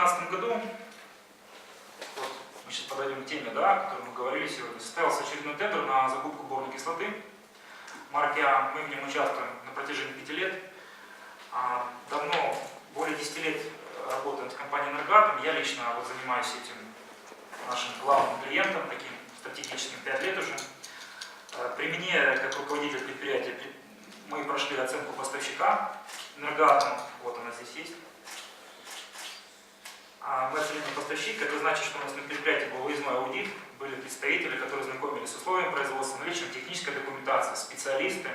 2015 году, вот, мы сейчас подойдем к теме, да, о которой мы говорили сегодня, состоялся очередной тендер на закупку борной кислоты марки А. Мы в нем участвуем на протяжении пяти лет. А, Давно, более 10 лет работаем с компанией «Энергоатом». Я лично вот занимаюсь этим нашим главным клиентом, таким стратегическим, 5 лет уже. Э, При мне, как руководитель предприятия, при- мы прошли оценку поставщика «Энергоатом». Вот она здесь есть. А Мы абсолютно поставщик, это значит, что у нас на предприятии был выездной аудит, были представители, которые знакомились с условиями производства, наличием технической документации, специалисты,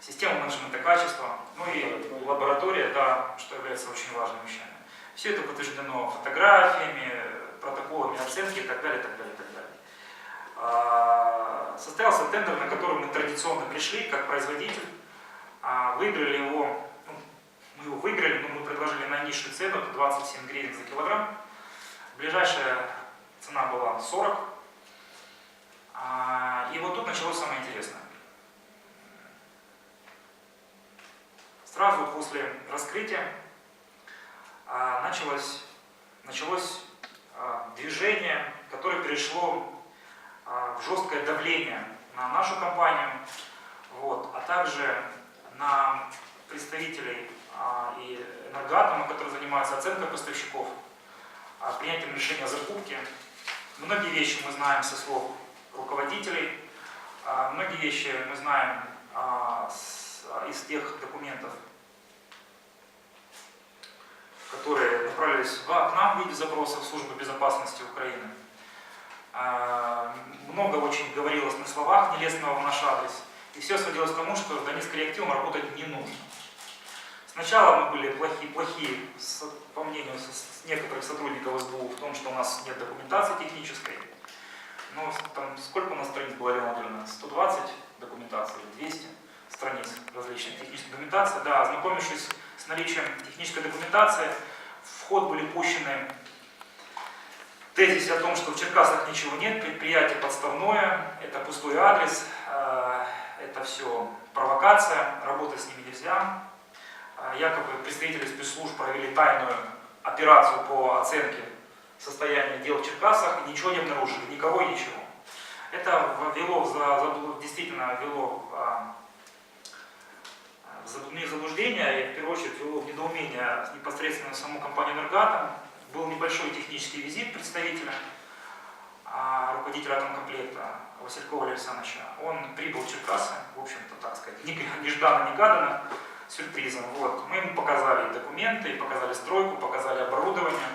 система менеджмента качества, ну и лаборатория, да, что является очень важными вещами. Все это подтверждено фотографиями, протоколами оценки и так далее, и так далее, и так далее. А, Состоялся тендер, на который мы традиционно пришли как производитель, А, выиграли его, его выиграли, но мы предложили наинизшую цену, это 27 гривен за килограмм. Ближайшая цена была 40. А, И вот тут началось самое интересное. Сразу после раскрытия а, началось, началось а, движение, которое перешло в жесткое давление на нашу компанию, вот, а также на представителей и энергоатома, которые занимаются оценкой поставщиков, а, принятием решения о закупке. Многие вещи мы знаем со слов руководителей, а, многие вещи мы знаем а, а, из тех документов, которые направлялись в- к нам в виде запросов Службы безопасности Украины. А, Много очень говорилось на словах нелестного в наш адрес, и все сводилось к тому, что с Донецким реактивом работать не нужно. Сначала мы были плохие, плохие по мнению некоторых сотрудников СБУ, в том, что у нас нет документации технической. Но с- там сколько у нас страниц было, Елена Анатольевна? 120 документаций или 200 страниц различных технических документаций. Да, ознакомившись с наличием технической документации, в ход были пущены тезисы о том, что в Черкасах ничего нет, предприятие подставное, это пустой адрес, э, это все провокация, работать с ними нельзя. Э, Якобы представители спецслужб провели тайную операцию по оценке состояния дел в Черкасах и ничего не обнаружили, никого и ничего. Это ввело, действительно ввело а, в заблуждение, и в первую очередь ввело в недоумение непосредственно саму компанию «Энергоатом». Был небольшой технический визит представителя, а, руководителя атомкомплекта Василькова Александровича. Он прибыл в Черкасы, в общем-то, так сказать, не- нежданно-негаданно, сюрпризом. Вот. Мы ему показали документы, показали стройку, показали оборудование,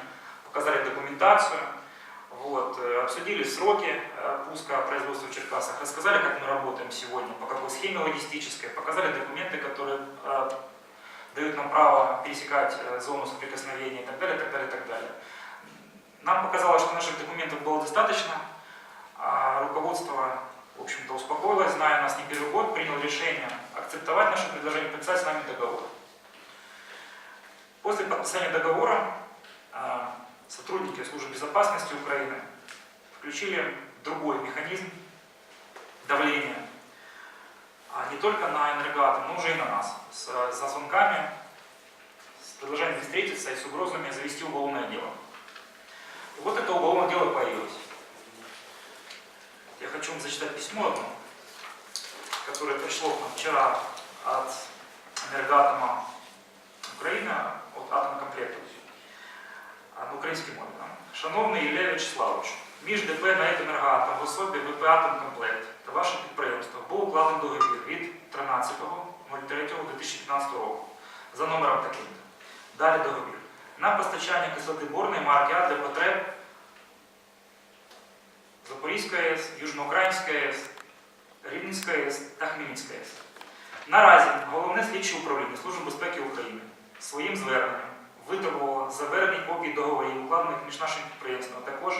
показали документацию. Вот, э, обсудили сроки э, пуска производства в Черкасах, рассказали, как мы работаем сегодня, по какой схеме логистической, показали документы, которые э, дают нам право пересекать зону соприкосновения и так далее, так далее, так далее. Нам показалось, что наших документов было достаточно, а руководство, в общем-то, успокоилось, зная нас не первый год, приняло решение акцептовать наше предложение, подписать с нами договор. После подписания договора а, сотрудники службы безопасности Украины включили другой механизм давления а не только на энергоатом, но уже и на нас, с, со звонками, с предложением встретиться и с угрозами завести уголовное дело. И вот это уголовное дело появилось. Я хочу вам зачитать письмо одно, которое пришло к нам вчера от энергоатома України, от атомкомплекту. На українській мові. Шановний Ілля Вячеславович, між ДП на «Енергоатом» в особі ВП «Атомкомплект» та ваше підприємство був укладений договір від 13.03.2015 року за номером таким. Далі договір. На постачання кислоти борної марки А для потреб Запорізької Южноукраїнської АЕС, АЕС та Хмельницької АЕС. Наразі Головне слідче управління Служби безпеки України своїм зверненням витребувало завірені копії договорів, укладених між нашим підприємством, а також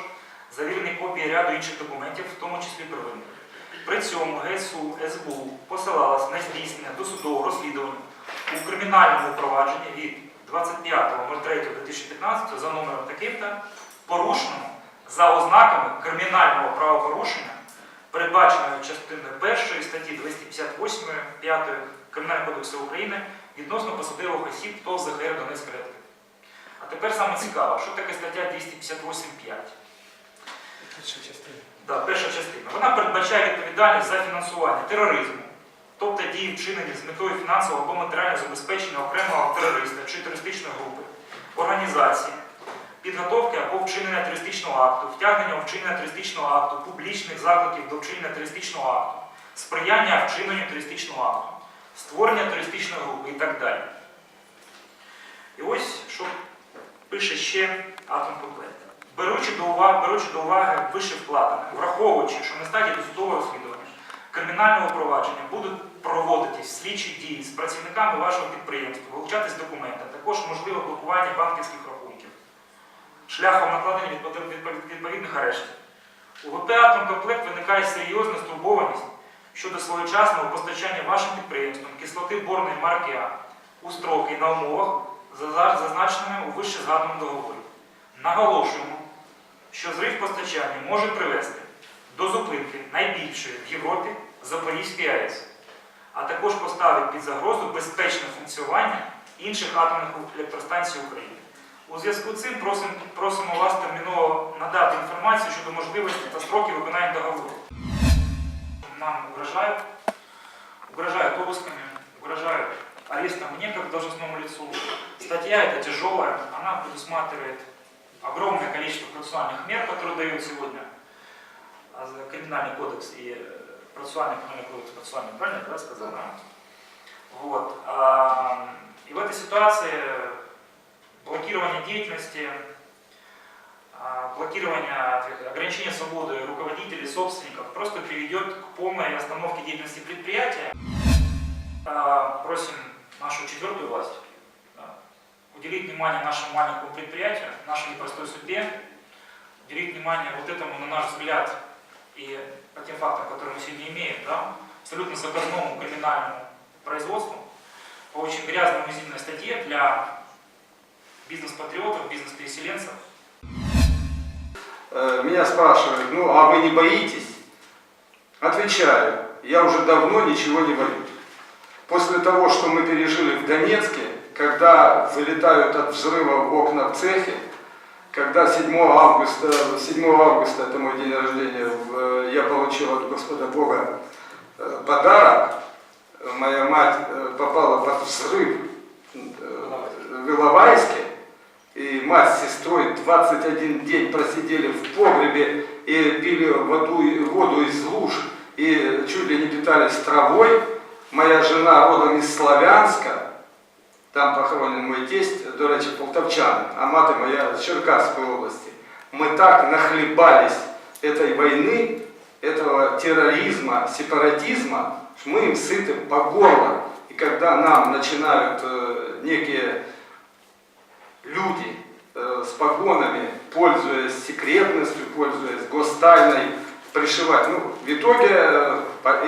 завірені копії ряду інших документів, в тому числі первинних. При цьому ГСУ, СБУ посилалась на здійснення досудового розслідування у кримінальному провадженні від 25.03.2015 за номером таким-то порушеному за ознаками кримінального правопорушення, передбаченого частиною 1 статті 258 5 Кримінального кодексу України відносно посадових осіб ТОВ ЗХР Донецька Рядки, а тепер саме цікаво, що таке стаття 258.5. Да, перша частина. Вона передбачає відповідальність за фінансування тероризму, тобто дії вчинені з метою фінансового або матеріального забезпечення окремого терориста чи терористичної групи, організації, підготовки або вчинення терористичного акту, втягнення у вчинення терористичного акту, публічних закликів до вчинення терористичного акту, сприяння вчиненню терористичного акту, створення терористичної групи і так далі. І ось що пише ще атом комплект. Беручи до уваги, уваги вище вкладене, враховуючи, що на стадії досудового розслідування кримінального провадження будуть проводитись слідчі дії з працівниками вашого підприємства, вилучатись документи, а також можливе блокування банківських рахунків шляхом накладення відпо- відпо- відповідних арештів. У ВП «Атомкомплект» виникає серйозна стурбованість щодо своєчасного постачання вашим підприємствам кислоти борної марки А у строки на умовах, зазначеними у вище згаданому договорі. Наголошуємо, що зрив постачання може привести до зупинки найбільшої в Європі Запорізької АЕС, а також поставить під загрозу безпечне функціонування інших атомних електростанцій України. У зв'язку з цим просимо, просимо вас терміново надати інформацію щодо можливості та строків виконання договору. Нам угрожают, угрожают обысками, угрожают арестом мне как должностному лицу. Статья эта тяжелая, она предусматривает огромное количество процессуальных мер, которые дают сегодня а, за криминальный кодекс и э, процессуальный криминальный кодекс процессуальный, правильно я да, сказал? Да. Вот. А, И в этой ситуации блокирование деятельности, а, блокирование, ограничение свободы руководителей, собственников просто приведет к полной остановке деятельности предприятия. А, Просим нашу четвертую власть уделить внимание нашему маленькому предприятию, нашей непростой судьбе, уделить внимание вот этому, на наш взгляд, и по тем фактам, которые мы сегодня имеем, да, абсолютно заказному криминальному производству, по очень грязной унизительной статье для бизнес-патриотов, бизнес-переселенцев. Э, Меня спрашивают, ну а вы не боитесь? Отвечаю, я уже давно ничего не боюсь. После того, что мы пережили в Донецке, когда вылетают от взрыва в окна в цехе, когда 7 августа, 7 августа, это мой день рождения, в- я получил от Господа Бога э, подарок, моя мать э, попала под взрыв э, в Иловайске, и мать с сестрой 21 день просидели в погребе и пили воду, воду из луж и чуть ли не питались травой. Моя жена родом из Славянска, там похоронен мой тесть, до речі, полтавчанин, а мати моя з Черкасской области. Мы так нахлебались этой войны, этого терроризма, сепаратизма, что мы им сыты по горло. И когда нам начинают э, некие люди э, с погонами, пользуясь секретностью, пользуясь гостайной, пришивать. Ну, в итоге э,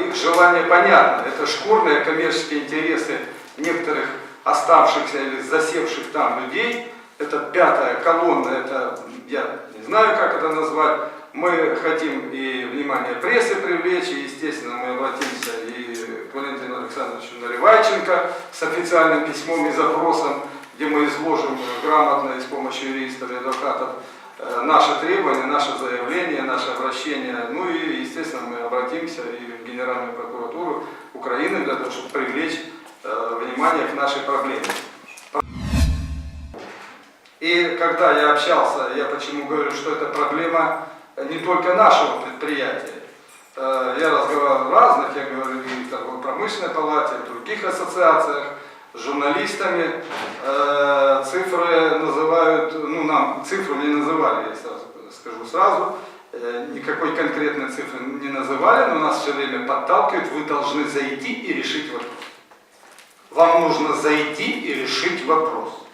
их желание понятно. Это шкурные коммерческие интересы некоторых оставшихся или засевших там людей. Это пятая колонна, это я не знаю, как это назвать. Мы хотим и внимание прессы привлечь, и, естественно, мы обратимся и к Валентину Александровичу Наливайченко с официальным письмом и запросом, где мы изложим грамотно и с помощью юристов и адвокатов э, наши требования, наше заявление, наше обращение. Ну и, естественно, мы обратимся и в Генеральную прокуратуру Украины для того, чтобы привлечь э, внимание к нашей проблеме. И когда я общался, я почему говорю, что это проблема не только нашего предприятия. Э, Я разговаривал в разных, я говорю и в торгово-промышленной палате, в других ассоциациях, журналистами. Цифры называют, ну нам цифру не называли, я сразу скажу сразу, никакой конкретной цифры не называли, но нас все время подталкивают, вы должны зайти и решить вопрос. Вам нужно зайти и решить вопрос.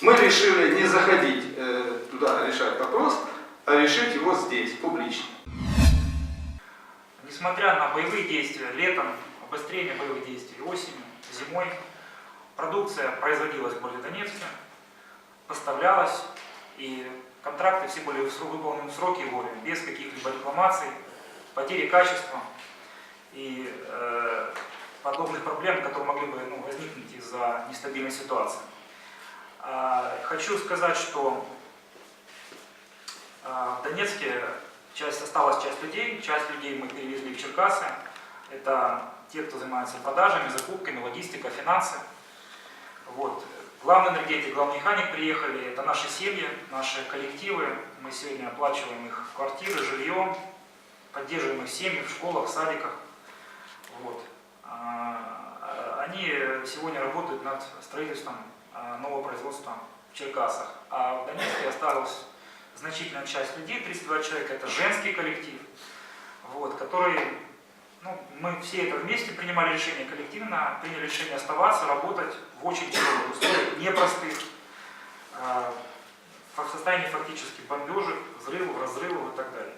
Мы решили не заходить э, туда решать вопрос, а решить его здесь, публично. Несмотря на боевые действия летом, обострение боевых действий осенью, зимой, продукция производилась в городе Донецке, поставлялась, и контракты все были выполнены в сроки и вовремя, без каких-либо рекламаций, потери качества и э, подобных проблем, которые могли бы ну, возникнуть из-за нестабильной ситуации. А, Хочу сказать, что а, в Донецке часть, осталась часть людей, часть людей мы перевезли в Черкасы. Это те, кто занимается продажами, закупками, логистика, финансы. Вот. Главный энергетик, главный механик приехали, это наши семьи, наши коллективы. Мы сегодня оплачиваем их квартиры, жилье, поддерживаем их семьи в школах, садиках. Вот. А, Они сегодня работают над строительством а, нового производства в Черкасах. А в Донецке осталась значительная часть людей, 32 человека, это женский коллектив, вот, который, ну, мы все это вместе принимали решение коллективно, приняли решение оставаться, работать в очень тяжелых условиях, непростых, а, в состоянии фактически бомбежек, взрывов, разрывов и так далее.